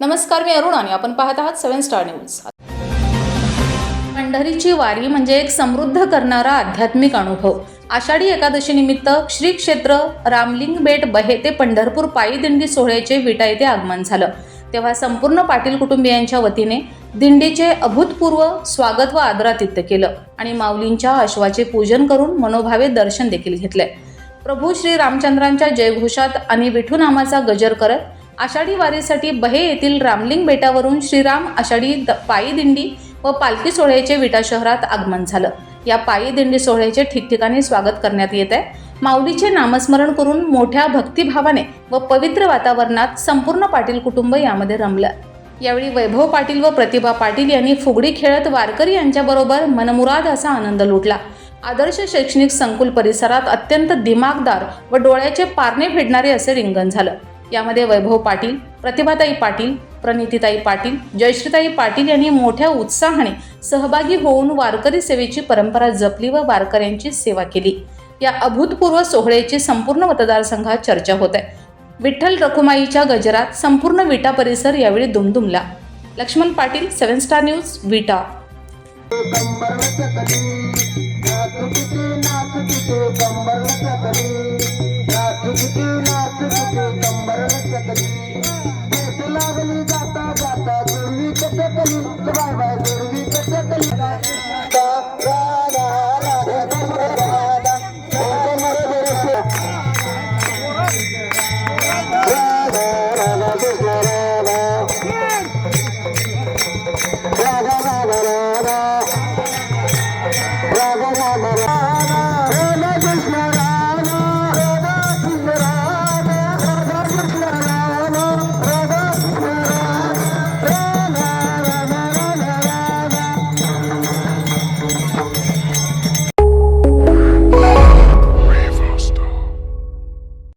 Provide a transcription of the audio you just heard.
नमस्कार मी अरुण आणि आपण पाहत आहात सेवन स्टार न्यूज. पंढरीची वारी म्हणजे एक समृद्ध करणारा आध्यात्मिक अनुभव. आषाढी एकादशी निमित्त श्री क्षेत्र रामलिंग बेट बहे ते पंढरपूर पायी दिंडी सोहळ्याचे विटा येथे आगमन झालं. तेव्हा संपूर्ण पाटील कुटुंबियांच्या वतीने दिंडीचे अभूतपूर्व स्वागत व आदरातिथ्य केलं आणि माऊलींच्या अश्वाचे पूजन करून मनोभावे दर्शन देखील घेतले. प्रभू श्री रामचंद्रांच्या जयघोषात आणि विठूनामाचा गजर करत आषाढी वारीसाठी बहे येथील रामलिंग बेटावरून श्रीराम आषाढी द- पायी दिंडी व पालखी सोहळ्याचे विटा शहरात आगमन झालं. या पायी दिंडी सोहळ्याचे ठिकठिकाणी स्वागत करण्यात येत आहे. माऊलीचे नामस्मरण करून मोठ्या भक्तिभावाने व पवित्र वातावरणात संपूर्ण पाटील कुटुंब यामध्ये रमलं. यावेळी वैभव पाटील व प्रतिभा पाटील यांनी फुगडी खेळत वारकरी यांच्याबरोबर मनमुराद असा आनंद लुटला. आदर्श शैक्षणिक संकुल परिसरात अत्यंत दिमागदार व डोळ्याचे पारणे फेडणारे असे रिंगण झालं. यामध्ये वैभव पाटील प्रतिभाताई पाटील प्रणितीताई पाटील जयश्रीताई पाटील यांनी मोठ्या उत्साहाने सहभागी होऊन वारकरी सेवेची परंपरा जपली व वारकऱ्यांची सेवा केली. या अभूतपूर्व सोहळ्याची संपूर्ण मतदारसंघात चर्चा होत आहे. विठ्ठल रखुमाईच्या गजरात संपूर्ण विटा परिसर यावेळी दुमदुमला. Laxman Patil seven star news Vita. Yeah.